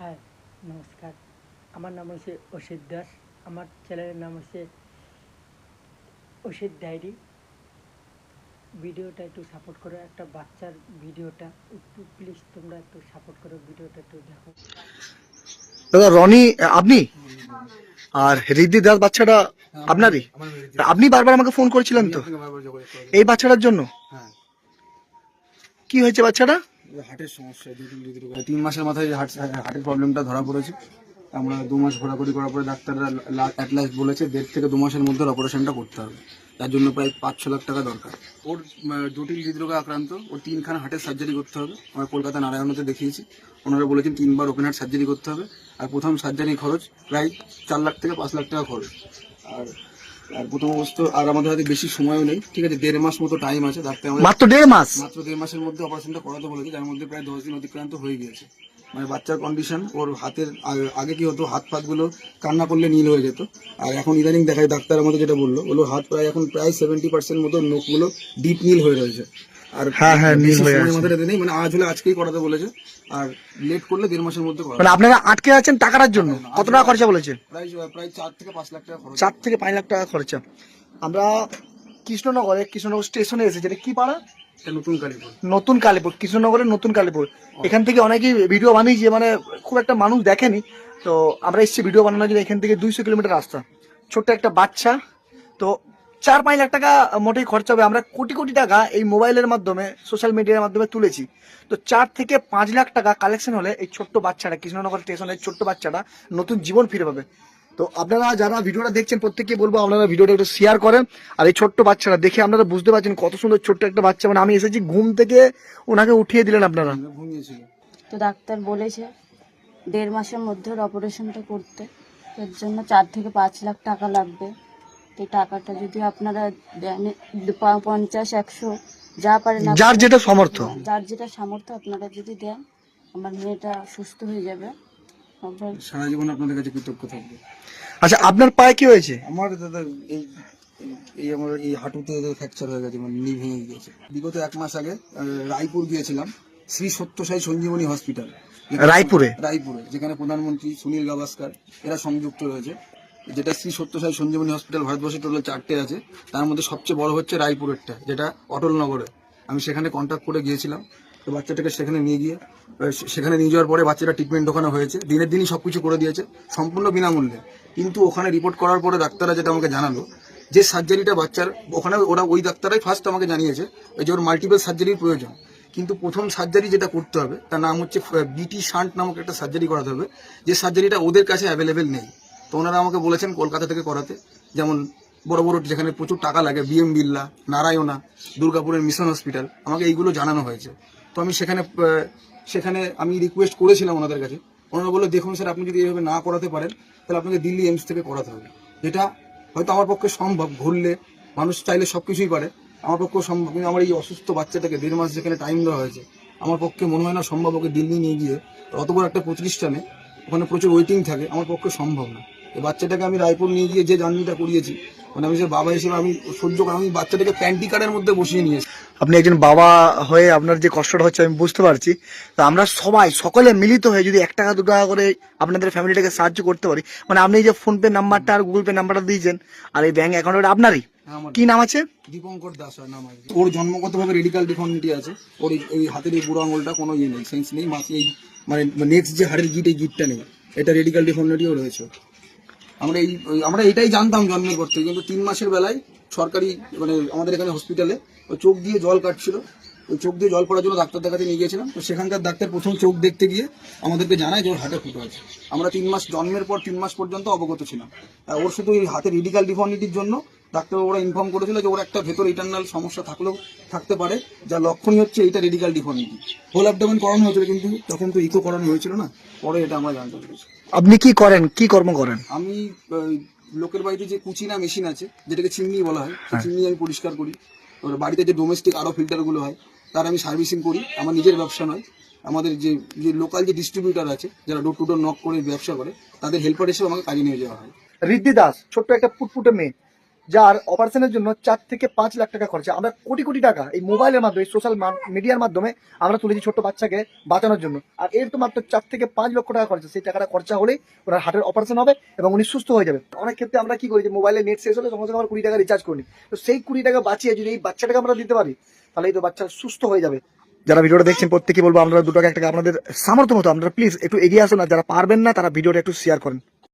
হ্যাঁ নমস্কার। আমার নাম হচ্ছে অসিত দাস। আমার চ্যানেলের নাম হচ্ছে অসিত ডায়েরি। ভিডিওটা একটু সাপোর্ট করো একটা বাচ্চার ভিডিওটা একটু প্লিজ তোমরা একটু সাপোর্ট করো ভিডিওটা একটু দেখো। দাদা রনি আপনি? আর রিদ্ধি দাস বাচ্চাটা আপনারই? আপনি বারবার আমাকে ফোন করেছিলেন তো? এই বাচ্চাটার জন্য? হ্যাঁ। কি হয়েছে বাচ্চাটা? হার্টের সমস্যা তিন মাসের মাথায় হার্ট হার্টের প্রবলেমটা ধরা পড়েছে। আমরা দু মাস ঘোরাঘুরি করার পরে ডাক্তাররা অ্যাট লাস্ট বলেছে দেড় থেকে দু মাসের মধ্যে অপারেশনটা করতে হবে। তার জন্য প্রায় পাঁচ ছ লাখ টাকা দরকার। ওর জটিল হৃদরোগে আক্রান্ত, ওর তিনখানা হার্টের সার্জারি করতে হবে। আমরা কলকাতা নারায়ণতে দেখিয়েছি। ওনারা বলেছেন তিনবার ওপেন হার্ট সার্জারি করতে হবে। আর প্রথম সার্জারি খরচ প্রায় চার লাখ থেকে পাঁচ লাখ টাকা খরচ। আর প্রথম অবস্থা আর আমাদের হাতে বেশি সময়ও নেই। ঠিক আছে দেড় মাস মতো টাইম আছে ডাক্তার আমাদের মাত্র দেড় মাস? মাত্র দেড় মাসের মধ্যে অপারেশনটা করাতে বলেছে যার মধ্যে প্রায় দশ দিন অতিক্রান্ত হয়ে গিয়েছে। মানে বাচ্চার কন্ডিশন ওর হাতের আগে- কি হতো হাত ফাতগুলো কান্না করলে নীল হয়ে যেত। আর এখন ইদানিং দেখায় ডাক্তার আমাদের যেটা বলল বলল হাত প্রায় এখন প্রায় সেভেন্টি পার্সেন্ট মতো নখগুলো ডিপ নীল হয়ে রয়েছে। আর হ্যাঁ, হ্যাঁ, নীল হয়ে আছে। আমাদের হাতে নেই মানে আজ হলে আজকেই করাতে বলেছে আর লেট করলে দেড় মাসের মধ্যে করাবে মানে আপনারা আটকে আছেন টাকাটার জন্য? কত টাকা খরচা বলেছে? প্রায় প্রায় চার থেকে পাঁচ লাখ টাকা খরচ। চার থেকে পাঁচ লাখ টাকা খরচা। আমরা কৃষ্ণনগরে কৃষ্ণনগর স্টেশনে এসেছি এটা কি পাড়া? নতুন কালীপুর। নতুন কালীপুর কৃষ্ণনগরের নতুন কালীপুর। এখান থেকে অনেকেই ভিডিও বানিয়েছে মানে খুব একটা মানুষ দেখেনি। তো আমরা এসেছি ভিডিও বানানোর জন্য এখান থেকে দুইশো কিলোমিটার রাস্তা। ছোট্ট একটা বাচ্চা তো চার পাঁচ লাখ টাকা মোটেই খরচা হবে। আমরা কোটি কোটি টাকা এই মোবাইলের মাধ্যমে সোশ্যাল মিডিয়ার মাধ্যমে তুলেছি। তো চার থেকে পাঁচ লাখ টাকা কালেকশন হলে এই ছোট্ট বাচ্চাটা, কৃষ্ণনগর স্টেশনের ছোট্ট বাচ্চাটা নতুন জীবন ফিরে পাবে। তো আপনারা যারা ভিডিওটা দেখছেন, প্রত্যেককে বলব আপনারা ভিডিওটা একটু শেয়ার করেন আর এই ছোট্ট বাচ্চাটা দেখে আপনারা বুঝতে পারছেন কত সুন্দর ছোট্ট একটা বাচ্চা। মানে আমি এসেছি ঘুম থেকে ওনাকে উঠিয়ে দিলেন আপনারা। তো ডাক্তার বলেছে দেড় মাসের মধ্যে অপারেশনটা করতে। এর জন্য চার থেকে পাঁচ লাখ টাকা লাগবে। এই টাকাটা যদি আপনারা দেন পঞ্চাশ একশো যা পারেন যার যেটা সামর্থ্য। যার যেটা সামর্থ্য আপনারা যদি দেন আমার মেয়েটা সুস্থ হয়ে যাবে। সারা জীবন আপনাদের কাছে কৃতজ্ঞ থাকবে। আচ্ছা আপনার পায়ে কি হয়েছে? আমার দাদা এই এই- এই আমার এই হাঁটুতে ফ্র্যাকচার হয়ে গেছে মানে নি ভেঙে গিয়েছে। বিগত এক মাস আগে রায়পুর গিয়েছিলাম শ্রী সত্যসাই সঞ্জীবনী হসপিটাল। রায়পুরে? রায়পুরে যেখানে প্রধানমন্ত্রী সুনীল গাভাস্কার এরা সংযুক্ত রয়েছে। যেটা শ্রী সত্যসাই সঞ্জীবনী হসপিটাল ভারতবর্ষে টোটাল চারটে আছে। তার মধ্যে সবচেয়ে বড় হচ্ছে রায়পুরেরটা, যেটা অটলনগরে আমি সেখানে কন্ট্যাক্ট করে গিয়েছিলাম, তো বাচ্চাটাকে সেখানে নিয়ে গিয়ে সেখানে নিয়ে যাওয়ার পরে বাচ্চাটা ট্রিটমেন্ট ওখানে হয়েছে। দিনের দিনই সব কিছু করে দিয়েছে, সম্পূর্ণ বিনামূল্যে। কিন্তু ওখানে রিপোর্ট করার পরে ডাক্তাররা যেটা আমাকে জানালো, যে সার্জারিটা বাচ্চার, ওখানে ওরা ওই ডাক্তারাই ফার্স্ট আমাকে জানিয়েছে যে ওর মাল্টিপল সার্জারির প্রয়োজন। কিন্তু প্রথম সার্জারি যেটা করতে হবে, তার নাম হচ্ছে বিটি শান্ট নামক একটা সার্জারি করাতে হবে, যে সার্জারিটা ওদের কাছে অ্যাভেলেবেল নেই। তো ওনারা আমাকে বলেছেন কলকাতা থেকে করাতে। যেমন বড় বড় যেখানে প্রচুর টাকা লাগে বিএম বিল্লা নারায়ণা দুর্গাপুরের মিশন হসপিটাল আমাকে এইগুলো জানানো হয়েছে। তো আমি সেখানে সেখানে আমি রিকোয়েস্ট করেছিলাম ওনাদের কাছে। ওনারা বলল, দেখুন স্যার আপনি যদি এইভাবে না করাতে পারেন, তাহলে আপনাকে দিল্লি এইমস থেকে করাতে হবে। যেটা হয়তো আমার পক্ষে সম্ভব, ঘুরলে মানুষ চাইলে সব কিছুই পারে। আমার পক্ষেও সম্ভব, কিন্তু আমার এই অসুস্থ বাচ্চাটাকে দেড় মাস যেখানে টাইম দেওয়া হয়েছে, আমার পক্ষে মনে হয় না সম্ভব ওকে দিল্লি নিয়ে গিয়ে। অত বড় একটা প্রতিষ্ঠানে ওখানে প্রচুর ওয়েটিং থাকে, আমার পক্ষে সম্ভব না। এই বাচ্চাটাকে আমি রায়পুর নিয়ে গিয়ে যে জার্নিটা করিয়েছি মানে আমি যে বাবা হিসেবে আমি সহ্য করে আমি বাচ্চাটাকে প্যান্টি কার্ডের মধ্যে বসিয়ে নিয়েছি আপনি একজন বাবা হয়ে আপনার যে কষ্টটা হচ্ছে আমি বুঝতে পারছি। তো আমরা সবাই সকলে মিলিত হয়ে যদি এক টাকা দু টাকা করে আপনাদের ফ্যামিলিটাকে সাহায্য করতে পারি মানে আপনি যে ফোন পে নাম্বারটা আর গুগল পে নাম্বারটা দিয়েছেন আর এই ব্যাংক অ্যাকাউন্টটা আপনারই? কি নাম আছে? দীপঙ্কর দাস হয় নাম আছে। ওর জন্মগতভাবে রেডিকাল ডিফর্মিটি আছে। ওর এই- হাতের এই বুড়ো আঙুলটা কোনো ইয়ে নেই সেন্স নেই। মাসে এই মানে নেক্সট যে হাড়ের গিট এই গিটটা নেই। এটা রেডিকাল ডিফর্মিটিও রয়েছে। আমরা এই আমরা এটাই জানতাম জন্মের পর থেকে। কিন্তু তিন মাসের বেলায় সরকারি মানে আমাদের এখানে হসপিটালে চোখ দিয়ে জল কাটছিল। ওই চোখ দিয়ে জল পড়ার জন্য ডাক্তার দেখাতে নিয়ে গিয়েছিলাম। তো সেখানকার ডাক্তার প্রথম চোখ দেখতে গিয়ে আমাদেরকে জানায় যে ওর হাটে ফুটো আছে আমরা তিন মাস জন্মের পর তিন মাস পর্যন্ত অবগত ছিলাম। আর ওর শুধু এই হাতের রেডিকাল ডিফর্মিটির জন্য ডাক্তার ওরা ইনফর্ম করেছিল যে ওর একটা ভেতর ইটারনাল সমস্যা থাকলেও থাকতে পারে যা লক্ষণই হচ্ছে এইটা রেডিকাল ডিফর্মিটি হোল অ্যাবডোমেন করানো হয়েছিল কিন্তু তখন তো ইকো করানো হয়েছিল না। পরে এটা আমরা জানতে পেরেছি। আপনি কি করেন? কি কর্ম করেন? আমি লোকের বাড়িতে যে কুচিনা মেশিন আছে যেটাকে চিমনি বলা হয় চিমনি আমি পরিষ্কার করি। ওর বাড়িতে যে ডোমেস্টিক আরও ফিল্টারগুলো হয় তার আমি সার্ভিসিং করি। আমার নিজের ব্যবসা নয়। আমাদের যে যে লোকাল যে ডিস্ট্রিবিউটার আছে, যারা ডোর টু ডোর নক করে ব্যবসা করে, তাদের হেল্পার হিসেবে আমাকে কাজে নিয়ে যাওয়া হয়। রিদ্ধি দাস, ছোট্ট একটা ফুটফুটে মেয়ে, যার অপারেশনের জন্য চার থেকে পাঁচ লাখ টাকা খরচা। আমরা কোটি কোটি টাকা এই মোবাইলের মাধ্যমে সোশ্যাল মিডিয়ার মাধ্যমে আমরা তুলেছি ছোট্ট বাচ্চাকে বাঁচানোর জন্য। আর এর তো মাত্র চার থেকে পাঁচ লক্ষ টাকা খরচা। সেই টাকাটা খরচা হলেই ওনার হার্টের অপারেশন হবে এবং উনি সুস্থ হয়ে যাবে অনেক ক্ষেত্রে আমরা কি করি যে মোবাইলে নেট শেষ হলে সঙ্গে আমরা কুড়ি টাকা রিচার্জ করি তো সেই কুড়ি টাকা বাঁচিয়ে যদি এই বাচ্চাটাকে আমরা দিতে পারি তাহলে এই তো বাচ্চা সুস্থ হয়ে যাবে। যারা ভিডিওটা দেখছেন প্রত্যেকে বলব আপনারা দুটোকে একটা আপনাদের সামর্থ্য মতো, আপনারা প্লিজ একটু এগিয়ে আসুন না যারা পারবেন না, তারা ভিডিওটা একটু শেয়ার করেন।